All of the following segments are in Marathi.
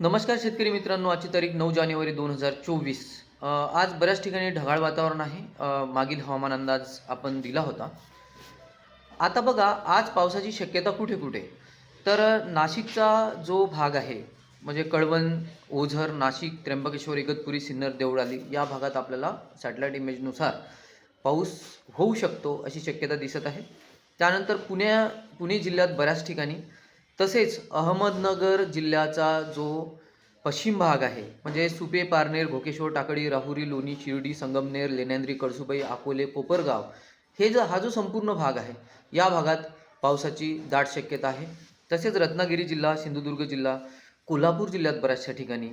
नमस्कार शेतकरी मित्रांनो आजची तारीख नऊ जानेवारी दोन हजार चोवीस. आज बऱ्याच ठिकाणी ढगाळ वातावरण आहे. मागील हवामान अंदाज आपण दिला होता. आता बघा आज पावसाची शक्यता कुठे कुठे? तर नाशिकचा जो भाग आहे म्हणजे कळवण ओझर नाशिक त्र्यंबकेश्वर इगतपुरी सिन्नर देवळाली या भागात आपल्याला सॅटेलाईट इमेजनुसार पाऊस होऊ शकतो अशी शक्यता दिसत आहे. त्यानंतर पुण्या पुणे जिल्ह्यात बऱ्याच ठिकाणी तसेच अहमदनगर जिल्ह्याचा जो पश्चिम भाग आहे म्हणजे सुपे पारनेर घोकेश्वर टाकळी राहुरी लोणी शिर्डी संगमनेर लेण्यांद्री कळसुबाई अकोले कोपरगाव हे जो हा जो संपूर्ण भाग आहे या भागात पावसाची दाट शक्यता आहे. तसेच रत्नागिरी जिल्हा सिंधुदुर्ग जिल्हा कोल्हापूर जिल्ह्यात बऱ्याचशा ठिकाणी.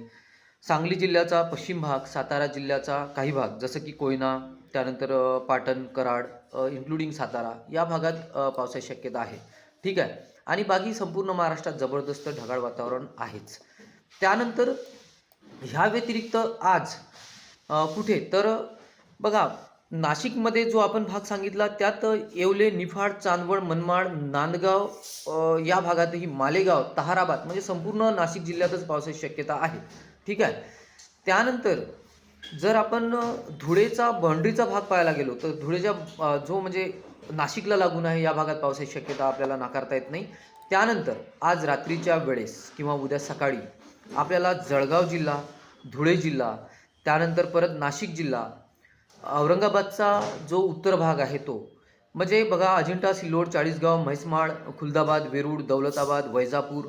सांगली जिल्ह्याचा पश्चिम भाग सातारा जिल्ह्याचा काही भाग जसं की कोयना त्यानंतर पाटण कराड इन्क्लुडिंग सातारा या भागात पावसाची शक्यता आहे. ठीक आहे? आणि बाकी संपूर्ण महाराष्ट्रात जबरदस्त ढगाळ वातावरण आहेच. त्यानंतर ह्या व्यतिरिक्त आज कुठे? तर बघा नाशिकमध्ये जो आपण भाग सांगितला त्यात येवले निफाड चांदवड मनमाड नांदगाव या भागातही मालेगाव तहाराबाद म्हणजे संपूर्ण नाशिक जिल्ह्यातच पावसाची शक्यता आहे. ठीक आहे? त्यानंतर जर आपण धुळेचा भंडरीचा भाग पाहायला गेलो तर धुळेच्या जो म्हणजे नाशिकला लागून आहे या भागात पावसाची शक्यता आपल्याला नाकारता येत नाही. त्यानंतर आज रात्रीच्या वेळेस किंवा उद्या सकाळी आपल्याला जळगाव जिल्हा धुळे जिल्हा त्यानंतर परत नाशिक जिल्हा औरंगाबादचा जो उत्तर भाग आहे तो म्हणजे बघा अजिंठा सिल्लोड चाळीसगाव म्हैसमाळ खुलदाबाद वेरूळ दौलताबाद वैजापूर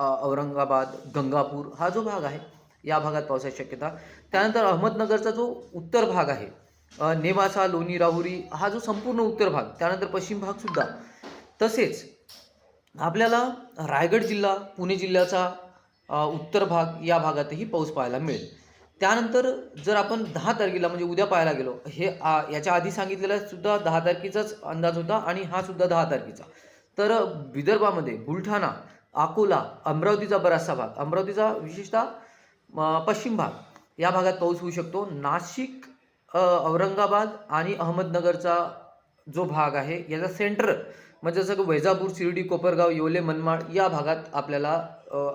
औरंगाबाद गंगापूर हा जो भाग आहे या भागात पावसाची शक्यता. त्यानंतर अहमदनगरचा जो उत्तर भाग आहे नेवासा लोणी राहुरी हा जो संपूर्ण उत्तर भाग त्यानंतर पश्चिम भागसुद्धा तसेच आपल्याला रायगड जिल्हा पुणे जिल्ह्याचा उत्तर भाग या भागातही पाऊस पाहायला मिळेल. त्यानंतर जर आपण दहा तारखेला म्हणजे उद्या पाहायला गेलो हे आ, याच्या आधी सांगितलेला सुद्धा दहा तारखेचाच अंदाज होता आणि हा सुद्धा दहा तारखेचा. तर विदर्भामध्ये बुलढाणा अकोला अमरावतीचा बराचसा भाग अमरावतीचा विशेषतः पश्चिम भाग या भागात पाऊस होऊ शकतो. नाशिक औरंगाबाद आणि अहमदनगरचा जो भाग आहे याचा सेंटर म्हणजे जसं की वैजापूर शिर्डी कोपरगाव येवले मनमाड या भागात आपल्याला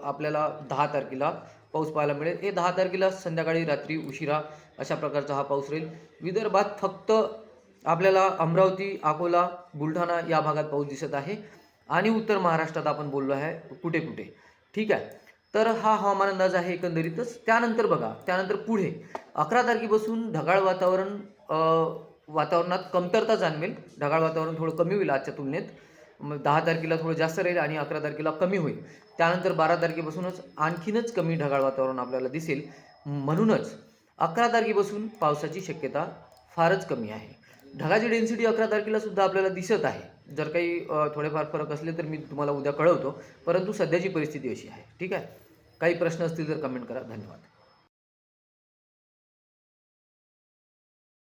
आपल्याला दहा तारखेला पाऊस पाहायला मिळेल. हे दहा तारखेला संध्याकाळी रात्री उशिरा अशा प्रकारचा हा पाऊस राहील. विदर्भात फक्त आपल्याला अमरावती अकोला बुलढाणा या भागात पाऊस दिसत आहे. आणि उत्तर महाराष्ट्रात आपण बोललो आहे कुठे कुठे ठीक आहे? तर हा हवामान अंदाज आहे एकंदरीतच. त्यानंतर बघा त्यानंतर पुढे. अकरा तारखेपासून ढगाळ वातावरण वातावरणात कमतरता जाणवेल. ढगाळ वातावरण थोडं कमी होईल आजच्या तुलनेत. मग दहा तारखेला थोडं जास्त राहील आणि अकरा तारखेला कमी होईल. त्यानंतर बारा तारखेपासूनच आणखीनच कमी ढगाळ वातावरण आपल्याला दिसेल. म्हणूनच अकरा तारखेपासून पावसाची शक्यता फारच कमी आहे. ढगाची डेन्सिटी अकरा तारखेला सुद्धा आपल्याला दिसत आहे. जर काही थोडेफार फरक असले तर मी तुम्हाला उद्या कळवतो. परंतु सध्याची परिस्थिती अशी आहे. ठीक आहे? काही प्रश्न असतील तर कमेंट करा. धन्यवाद.